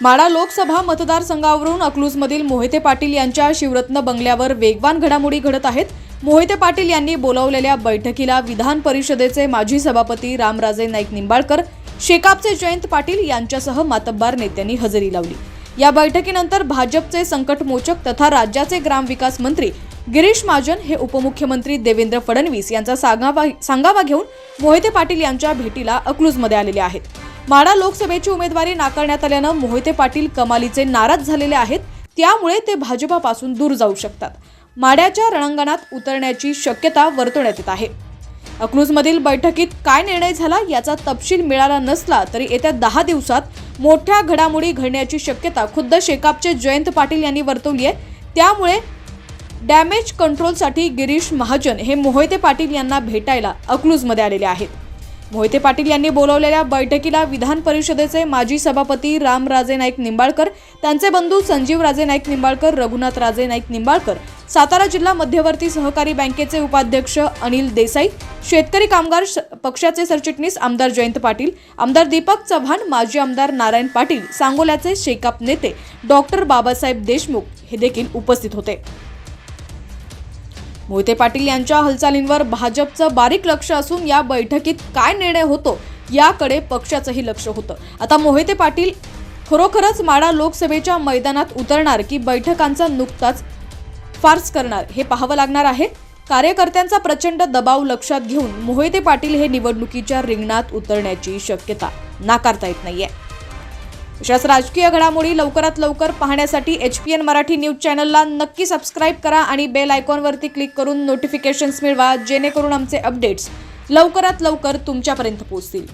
माडा लोकसभा मतदारसंघावरून अकलूजमधील मोहिते पाटील यांच्या शिवरत्न बंगल्यावर वेगवान घडामोडी घडत आहेत. मोहिते पाटील यांनी बोलावलेल्या बैठकीला विधान परिषदेचे माजी सभापती रामराजे नाईक निंबाळकर शेकापचे जयंत पाटील यांच्यासह मातब्बार नेत्यांनी हजेरी लावली. या बैठकीनंतर भाजपचे संकटमोचक तथा राज्याचे ग्रामविकास मंत्री गिरीश महाजन हे उपमुख्यमंत्री देवेंद्र फडणवीस यांचा सांगावा सांगावा घेऊन मोहिते पाटील यांच्या भेटीला अकलूजमध्ये आलेले आहेत. माडा लोकसभेची उमेदवारी नाकारण्यात आल्यानं मोहिते पाटील कमालीचे नाराज झालेले आहेत. त्यामुळे ते भाजपापासून दूर जाऊ शकतात. माड्याच्या रणांगणात उतरण्याची शक्यता वर्तवण्यात येत आहे. अकलूजमधील बैठकीत काय निर्णय झाला याचा तपशील मिळाला नसला तरी येत्या दहा दिवसात मोठ्या घडामोडी घडण्याची शक्यता खुद्द शेकापचे जयंत पाटील यांनी वर्तवली आहे. त्यामुळे डॅमेज कंट्रोलसाठी गिरीश महाजन हे मोहिते पाटील यांना भेटायला अकलूजमध्ये आलेले आहेत. मोहिते पाटील यांनी बोलवलेल्या बैठकीला विधान परिषदेचे माजी सभापती रामराजे नाईक निंबाळकर त्यांचे बंधू संजीव राजे नाईक निंबाळकर रघुनाथ राजे नाईक निंबाळकर सातारा जिल्हा मध्यवर्ती सहकारी बँकेचे उपाध्यक्ष अनिल देसाई शेतकरी कामगार पक्षाचे सरचिटणीस आमदार जयंत पाटील आमदार दीपक चव्हाण माजी आमदार नारायण पाटील सांगोल्याचे शेकाप नेते डॉक्टर बाबासाहेब देशमुख हे देखील उपस्थित होते. मोहिते पाटील यांच्या हालचालींवर भाजपचं बारीक लक्ष असून या बैठकीत काय निर्णय होतो याकडे पक्षाचंही लक्ष होतं. आता मोहिते पाटील खरोखरच माडा लोकसभेच्या मैदानात उतरणार की बैठकांचा नुकताच फार्स करणार हे पाहावं लागणार आहे. कार्यकर्त्यांचा प्रचंड दबाव लक्षात घेऊन मोहिते पाटील हे निवडणुकीच्या रिंगणात उतरण्याची शक्यता नाकारता येत नाहीये. अशाच राजकीय घडामोडी लवकरात लवकर पाहण्यासाठी H P N Marathi news चॅनलला नक्की सबस्क्राईब करा आणि बेल आयकॉनवरती क्लिक करून नोटिफिकेशन्स मिळवा जेणेकरून आमचे अपडेट्स लवकरात लवकर तुमच्यापर्यंत पोहोचतील.